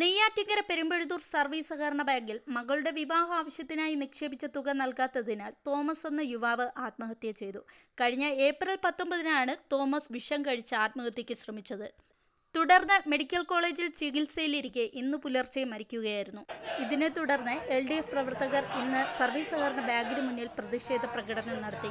Neyyattinkara Perumpazhuthoor service സഹകരണ ബാങ്കിൽ മകളുടെ വിവാഹ ആവശ്യത്തിനായി നിക്ഷേപിച്ച തുക നൽകാത്തതിനാൽ തോമസ് എന്ന യുവാവ് ആത്മഹത്യ ചെയ്തു. കഴിഞ്ഞ ഏപ്രിൽ പത്തൊമ്പതിനാണ് തോമസ് വിഷം കഴിച്ച് ആത്മഹത്യയ്ക്ക് ശ്രമിച്ചത്. തുടർന്ന് മെഡിക്കൽ കോളേജിൽ ചികിത്സയിലിരിക്കെ ഇന്ന് പുലർച്ചെ മരിക്കുകയായിരുന്നു. ഇതിനെ തുടർന്ന് എൽ ഡി എഫ് പ്രവർത്തകർ ഇന്ന് സർവീസ് സഹകരണ ബാങ്കിന് മുന്നിൽ പ്രതിഷേധ പ്രകടനം നടത്തി.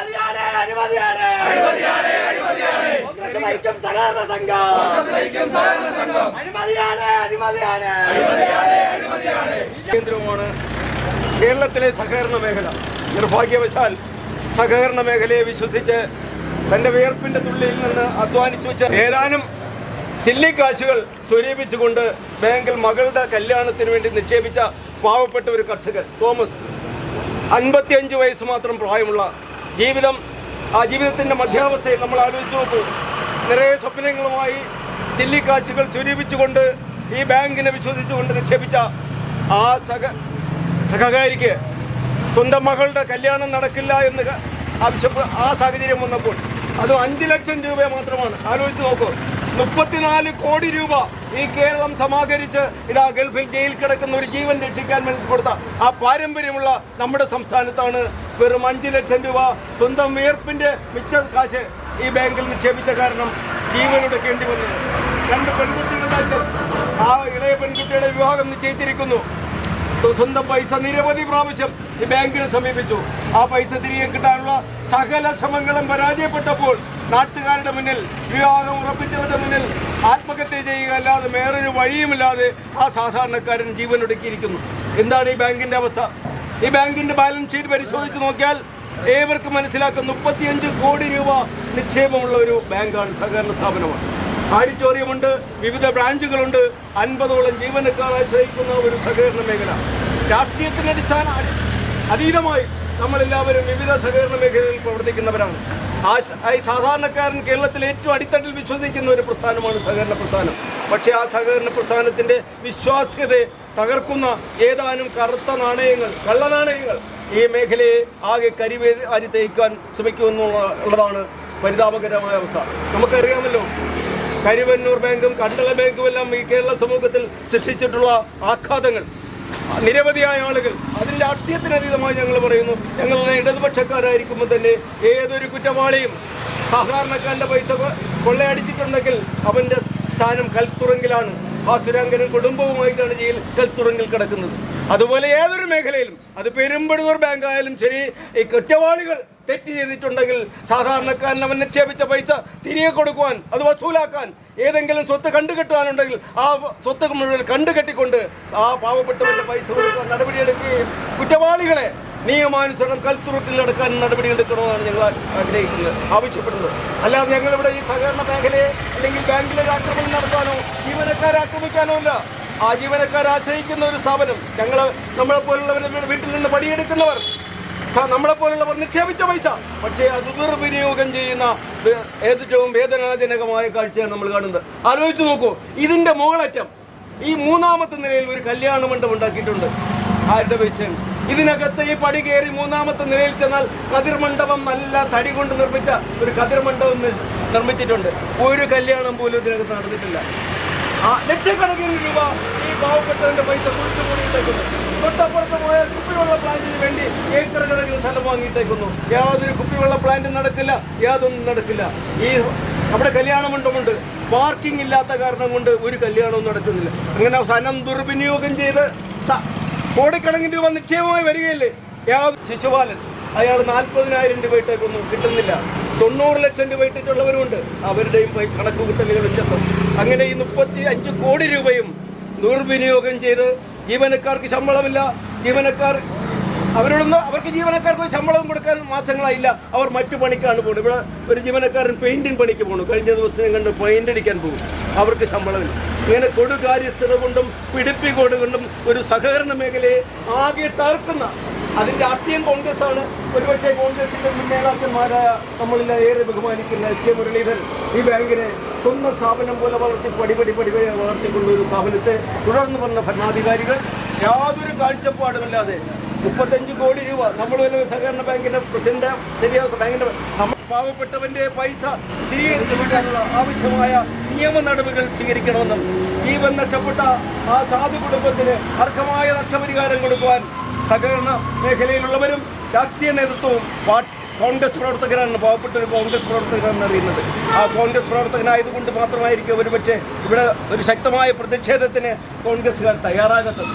അഴിമതിയാണ് കോൺഗ്രസ് സഹകരണ സംഘം. അഴിമതിയാണ് അഴിമതിയാണ് കേന്ദ്രവുമാണ് കേരളത്തിലെ സഹകരണ മേഖല. നിർഭാഗ്യവശാൽ സഹകരണ മേഖലയെ വിശ്വസിച്ച് തന്റെ വിയർപ്പിന്റെ തുള്ളിയിൽ നിന്ന് അധ്വാനിച്ചു വെച്ച ഏതാനും ചില്ലിക്കാശുകൾ സ്വരൂപിച്ചുകൊണ്ട് ബാങ്കിൽ മകളുടെ കല്യാണത്തിന് വേണ്ടി നിക്ഷേപിച്ച പാവപ്പെട്ട ഒരു കർഷകൻ തോമസ്. അൻപത്തിയഞ്ച് വയസ്സ് മാത്രം പ്രായമുള്ള ജീവിതം ആ ജീവിതത്തിന്റെ മധ്യാവസ്ഥയിൽ നമ്മൾ ആലോചിച്ച് നോക്കൂ. നിറയെ സ്വപ്നങ്ങളുമായി ചില്ലിക്കാശുകൾ സ്വരൂപിച്ചുകൊണ്ട് ഈ ബാങ്കിനെ വിശ്വസിച്ചുകൊണ്ട് നിക്ഷേപിച്ച ആ സഹ സഹകാരിക്ക് സ്വന്തം മകളുടെ കല്യാണം നടക്കില്ല എന്ന് ആവശ്യപ്പെ ആ സാഹചര്യം വന്നപ്പോൾ അതും അഞ്ച് ലക്ഷം രൂപ മാത്രമാണ്. ആലോചിച്ച് നോക്കൂ. മുപ്പത്തിനാല് കോടി രൂപ ഈ കേരളം സമാഹരിച്ച് ഇതാ ഗൾഫിൽ ജയിൽ കിടക്കുന്ന ഒരു ജീവൻ രക്ഷിക്കാൻ വേണ്ടി കൊടുത്ത ആ പാരമ്പര്യമുള്ള നമ്മുടെ സംസ്ഥാനത്താണ് വെറും അഞ്ച് ലക്ഷം രൂപ സ്വന്തം വിയർപ്പിന്റെ മിച്ച കാശ് ഈ ബാങ്കിൽ നിക്ഷേപിച്ച കാരണം ജീവനൊടുക്കേണ്ടി വന്നത് രണ്ട് പെൺകുട്ടികളുടെ ആ ഇളയ പെൺകുട്ടിയുടെ വിവാഹം നിശ്ചയിച്ചിരിക്കുന്നു. സ്വന്തം പൈസ നിരവധി പ്രാവശ്യം ഈ ബാങ്കിനെ സമീപിച്ചു. ആ പൈസ തിരികെ കിട്ടാനുള്ള സകല ശ്രമങ്ങളും പരാജയപ്പെട്ടപ്പോൾ നാട്ടുകാരുടെ മുന്നിൽ വിവാഹം ഉറപ്പിച്ചവരുടെ മുന്നിൽ ആത്മഹത്യ ചെയ്യുക അല്ലാതെ വേറൊരു വഴിയുമില്ലാതെ ആ സാധാരണക്കാരൻ ജീവൻ ഒടുക്കിയിരിക്കുന്നു. എന്താണ് ഈ ബാങ്കിന്റെ അവസ്ഥ? ഈ ബാങ്കിന്റെ ബാലൻസ് ഷീറ്റ് പരിശോധിച്ച് നോക്കിയാൽ ഏവർക്കും മനസ്സിലാക്കുന്ന മുപ്പത്തിയഞ്ച് കോടി രൂപ നിക്ഷേപമുള്ള ഒരു ബാങ്കാണ് സഹകരണ സ്ഥാപനമാണ്. ഓഡിറ്റോറിയമുണ്ട് വിവിധ ബ്രാഞ്ചുകളുണ്ട് അൻപതോളം ജീവനക്കാർ ആശ്രയിക്കുന്ന ഒരു സഹകരണ മേഖല. രാഷ്ട്രീയത്തിന്റെ അടിസ്ഥാന അടി- അതീതമായി നമ്മളെല്ലാവരും വിവിധ സഹകരണ മേഖലയിൽ പ്രവർത്തിക്കുന്നവരാണ്. സാധാരണക്കാരൻ കേരളത്തിൽ ഏറ്റവും അടിത്തട്ടിൽ വിശ്വസിക്കുന്ന ഒരു പ്രസ്ഥാനമാണ് സഹകരണ പ്രസ്ഥാനം. പക്ഷേ ആ സഹകരണ പ്രസ്ഥാനത്തിന്റെ വിശ്വാസ്യത തകർക്കുന്ന ഏതാനും കറുത്ത നാണയങ്ങൾ കള്ളനാണയങ്ങൾ ഈ മേഖലയെ ആകെ കരിവേ അരി തേക്കാൻ ശ്രമിക്കുമെന്നുള്ളതാണ് പരിതാപകരമായ അവസ്ഥ. നമുക്കറിയാമല്ലോ കരിവന്നൂർ ബാങ്കും കണ്ടള ബാങ്കും എല്ലാം ഈ കേരള സമൂഹത്തിൽ സൃഷ്ടിച്ചിട്ടുള്ള ആഘാതങ്ങൾ. നിരവധിയായ ആളുകൾ അതിന്റെ രാഷ്ട്രീയത്തിനതീതമായി ഞങ്ങൾ പറയുന്നു. ഞങ്ങളുടെ ഇടതുപക്ഷക്കാരായിരിക്കുമ്പോൾ തന്നെ ഏതൊരു കുറ്റവാളിയും സാധാരണക്കാരന്റെ പൈസ കൊള്ളയടിച്ചിട്ടുണ്ടെങ്കിൽ അവന്റെ സ്ഥാനം കൽത്തുറങ്കിലാണ്. ആ സുരാങ്കനും കുടുംബവുമായിട്ടാണ് ജയിൽ കൽത്തുറങ്കിൽ കിടക്കുന്നത്. അതുപോലെ ഏതൊരു മേഖലയിലും അത് പെരുമ്പടൂർ ബാങ്കായാലും ശരി ഈ കുറ്റവാളികൾ തെറ്റ് ചെയ്തിട്ടുണ്ടെങ്കിൽ സാധാരണക്കാരൻ അവൻ നിക്ഷേപിച്ച പൈസ തിരികെ കൊടുക്കുവാൻ അത് വസൂലാക്കാൻ ഏതെങ്കിലും സ്വത്ത് കണ്ടുകെട്ടുവാനുണ്ടെങ്കിൽ ആ സ്വത്ത് മുഴുവൻ കണ്ടുകെട്ടിക്കൊണ്ട് ആ പാവപ്പെട്ടവരുടെ പൈസ കൊടുക്കാൻ നടപടിയെടുക്കുകയും കുറ്റവാളികളെ നിയമാനുസരണം കൽത്തുറക്കിൽ നടക്കാൻ നടപടിയെടുക്കണമെന്നാണ് ഞങ്ങൾ ആഗ്രഹിക്കുന്നത് ആവശ്യപ്പെടുന്നത്. അല്ലാതെ ഞങ്ങളിവിടെ ഈ സഹകരണ മേഖലയെ അല്ലെങ്കിൽ ബാങ്കിലെ ആക്രമണം നടത്താനോ ജീവനക്കാരെ ആക്രമിക്കാനോ അല്ല. ആ ജീവനക്കാരെ ആശ്രയിക്കുന്ന ഒരു സ്ഥാപനം ഞങ്ങൾ നമ്മളെ പോലുള്ളവരുടെ വീട്ടിൽ നിന്ന് പണിയെടുക്കുന്നവർ നമ്മളെപ്പോലുള്ളവർ നിക്ഷേപിച്ച പൈസ. പക്ഷേ അത് ദുർവിനിയോഗം ചെയ്യുന്ന ഏറ്റവും വേദനാജനകമായ കാഴ്ചയാണ് നമ്മൾ കാണുന്നത്. ആലോചിച്ച് നോക്കൂ ഇതിന്റെ മുകളറ്റം ഈ മൂന്നാമത്തെ നിലയിൽ ഒരു കല്യാണ മണ്ഡപം ഉണ്ടാക്കിയിട്ടുണ്ട്. ആരുടെ പൈസയാണ്? ഇതിനകത്ത് ഈ പടി കയറി മൂന്നാമത്തെ നിലയിൽ ചെന്നാൽ കതിർ മണ്ഡപം നല്ല തടി കൊണ്ട് നിർമ്മിച്ച ഒരു കതിർ മണ്ഡപം നിർമ്മിച്ചിട്ടുണ്ട്. ഒരു കല്യാണം പോലും ഇതിനകത്ത് നടന്നിട്ടില്ല. ആ ലക്ഷക്കണക്കിന് രൂപ ഈ പാവപ്പെട്ടവന്റെ പൈസ കുറിച്ചു കൂടി തൊട്ടപ്പുറത്ത് പോയാൽ കുപ്പിയുള്ള പ്ലാന്റിന് ഏക്കർ സ്ഥലം വാങ്ങിയിട്ടേക്കുന്നു. യാതൊരു കുപ്പിവെള്ള പ്ലാന്റും നടക്കില്ല. യാതൊന്നും നടക്കില്ല. ഈ അവിടെ കല്യാണ മണ്ഡപമുണ്ട് പാർക്കിംഗ് ഇല്ലാത്ത കാരണം കൊണ്ട് ഒരു കല്യാണവും നടക്കുന്നില്ല. അങ്ങനെ ധനം ദുർവിനിയോഗം ചെയ്ത് കോടിക്കണക്കിന് രൂപ നിക്ഷേപമായി വരികയില്ലേ? യാതൊരു ശിശുപാലൻ. അയാൾ നാൽപ്പതിനായിരം രൂപ ഇട്ടേക്കൊന്നും. കിട്ടുന്നില്ല. തൊണ്ണൂറ് ലക്ഷം രൂപ ഇട്ടിട്ടുള്ളവരുമുണ്ട്. അവരുടെയും കണക്ക് കൂട്ടലുകൾ ചെത്തും അങ്ങനെ ഈ മുപ്പത്തി അഞ്ച് കോടി രൂപയും ദുർവിനിയോഗം ചെയ്ത് ജീവനക്കാർക്ക് ശമ്പളമില്ല. ജീവനക്കാർ അവരോടൊന്നും അവർക്ക് ജീവനക്കാർക്ക് ശമ്പളം കൊടുക്കാൻ മാസങ്ങളായില്ല. അവർ മറ്റു പണിക്കാണ് പോകുന്നത്. ഇവിടെ ഒരു ജീവനക്കാരൻ പെയിന്റിംഗ് പണിക്ക് പോകുന്നു കഴിഞ്ഞ ദിവസം കണ്ട് പെയിന്റ് അടിക്കാൻ പോകും. അവർക്ക് ശമ്പളമില്ല ഇങ്ങനെ കൊടുകാര്യസ്ഥത കൊണ്ടും പിടിപ്പിക്കോട് കൊണ്ടും ഒരു സഹകരണ മേഖലയെ ആകെ തകർക്കുന്ന രാഷ്ട്രീയം കോൺഗ്രസ് ആണ് ഒരുപക്ഷെ കോൺഗ്രസിന്റെ മുന്നേതാക്കന്മാരായ നമ്മളിലെ ഏറെ ബഹുമാനിക്കുന്ന എസ് കെ മുരളീധരൻ ഈ ബാങ്കിനെ സ്വന്തം സ്ഥാപനം പോലെ വളർത്തി പടിപടി പടിപടി വളർത്തിക്കൊണ്ട ഒരു സ്ഥാപനത്തെ തുടർന്ന് വന്ന ഭരണാധികാരികൾ യാതൊരു കാഴ്ചപ്പാടുമില്ലാതെ മുപ്പത്തഞ്ച് കോടി രൂപ നമ്മൾ വല്ല സഹകരണ ബാങ്കിന്റെ പ്രസിഡന്റ് ശരിയാവസ്ഥ ബാങ്കിന്റെ നമ്മൾ പാവപ്പെട്ടവന്റെ പൈസ തിരികെ കിട്ടാനുള്ള ആവശ്യമായ നിയമ നടപടികൾ സ്വീകരിക്കണമെന്നും ജീവൻ നഷ്ടപ്പെട്ട ആ സാധു കുടുംബത്തിന് അർഹമായ നഷ്ടപരിഹാരം കൊടുക്കുവാൻ സഹകരണ മേഖലയിലുള്ളവരും രാഷ്ട്രീയ നേതൃത്വവും കോൺഗ്രസ് പ്രവർത്തകരാണ് പാവപ്പെട്ട ഒരു കോൺഗ്രസ് പ്രവർത്തകരാണെന്ന് അറിയുന്നത്. ആ കോൺഗ്രസ് പ്രവർത്തകനായതുകൊണ്ട് മാത്രമായിരിക്കും ഒരുപക്ഷെ ഇവിടെ ഒരു ശക്തമായ പ്രതിഷേധത്തിന് കോൺഗ്രസ്സുകാർ തയ്യാറാകാത്തത്.